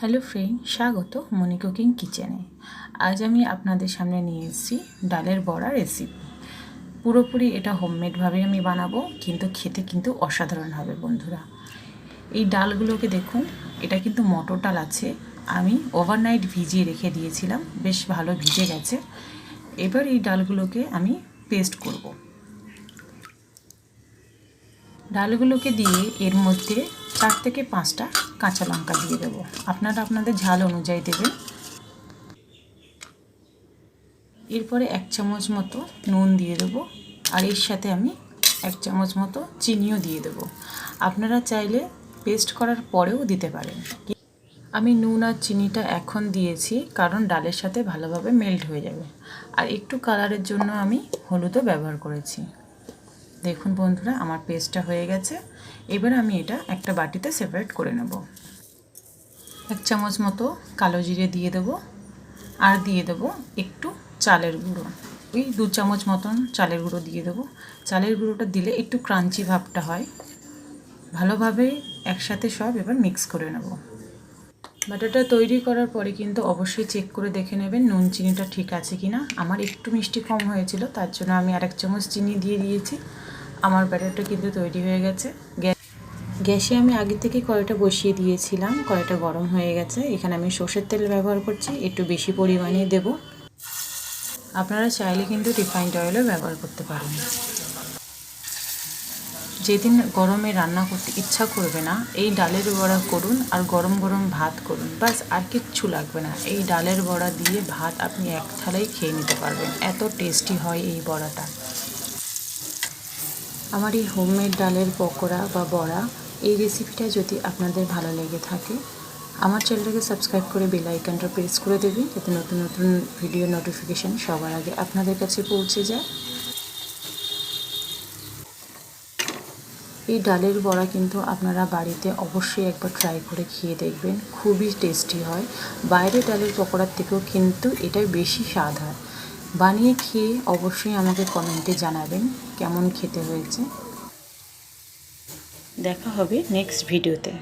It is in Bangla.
হ্যালো ফ্রেন্ড স্বাগত মনি কুকিং কিচেনে আজ আমি আপনাদের সামনে নিয়ে এসেছি ডালের বড়া রেসিপি পুরোপুরি এটা হোমমেডভাবে আমি বানাবো, কিন্তু খেতে কিন্তু অসাধারণ হবে বন্ধুরা। এই ডালগুলোকে দেখুন, এটা কিন্তু মটর ডাল আছে। আমি ওভারনাইট ভিজিয়ে রেখে দিয়েছিলাম, বেশ ভালো ভিজে গেছে। এবার এই ডালগুলোকে আমি পেস্ট করব। ডালগুলোকে দিয়ে এর মধ্যে চার থেকে পাঁচটা কাঁচা লঙ্কা দিয়ে দেবো। আপনারা আপনাদের ঝাল অনুযায়ী দেবেন। এরপরে এক চামচ মতো নুন দিয়ে দেবো আর এর সাথে আমি এক চামচ মতো চিনিও দিয়ে দেবো। আপনারা চাইলে পেস্ট করার পরেও দিতে পারেন। আমি নুন আর চিনিটা এখন দিয়েছি কারণ ডালের সাথে ভালোভাবে মেল্ট হয়ে যাবে। আর একটু কালারের জন্য আমি হলুদও ব্যবহার করেছি। দেখুন বন্ধুরা, আমার পেস্টটা হয়ে গেছে। এবার আমি এটা একটা বাটিতে সেপারেট করে নেব। এক চামচ মতো কালো জিরে দিয়ে দেবো আর দিয়ে দেবো একটু চালের গুঁড়ো। ওই দু চামচ মতন চালের গুঁড়ো দিয়ে দেবো। চালের গুঁড়োটা দিলে একটু ক্রাঞ্চি ভাবটা হয়। ভালোভাবে একসাথে সব এবার মিক্স করে নেব। বাটারটা তৈরি করার পরে কিন্তু অবশ্যই চেক করে দেখে নেবেন নুন চিনিটা ঠিক আছে কি না আমার একটু মিষ্টি কম হয়েছিল, তার জন্য আমি আরেক চামচ চিনি দিয়ে দিয়েছি। আমার ব্যাটারটা কিন্তু তৈরি হয়ে গেছে। গ্যাসে আমি আগে থেকে কড়াইটা বসিয়ে দিয়েছিলাম। কড়াইটা গরম হয়ে গেছে। এখানে আমি সর্ষের তেল ব্যবহার করছি। একটু বেশি পরিমাণে দেব। আপনারা চাইলে কিন্তু রিফাইন্ড অয়েলও ব্যবহার করতে পারেন। যেদিন গরমে রান্না করতে ইচ্ছা করবে না, এই ডালের বড়া করুন আর গরম গরম ভাত করুন। বাস, আর কিচ্ছু লাগবে না। এই ডালের বড়া দিয়ে ভাত আপনি এক থালাই খেয়ে নিতে পারবেন। এত টেস্টি হয় এই বড়াটা। আমার এই হোমমেড ডালের পকোড়া বা বড়া এই রেসিপিটা যদি আপনাদের ভালো লেগে থাকে, আমার চ্যানেলটাকে সাবস্ক্রাইব করে বেল আইকনটা প্রেস করে দেবেন যাতে নতুন নতুন ভিডিও নোটিফিকেশান সবার আগে আপনাদের কাছে পৌঁছে যায়। এই ডালের বড়া কিন্তু আপনারা বাড়িতে অবশ্যই একবার ট্রাই করে খেয়ে দেখবেন, খুবই টেস্টি হয়। বাইরে ডালের পকোড়ার থেকেও কিন্তু এটাই বেশি স্বাদ হয়। বানিয়ে খেয়ে অবশ্যই আমাকে কমেন্টে জানাবেন কেমন খেতে হয়েছে। দেখা হবে নেক্সট ভিডিওতে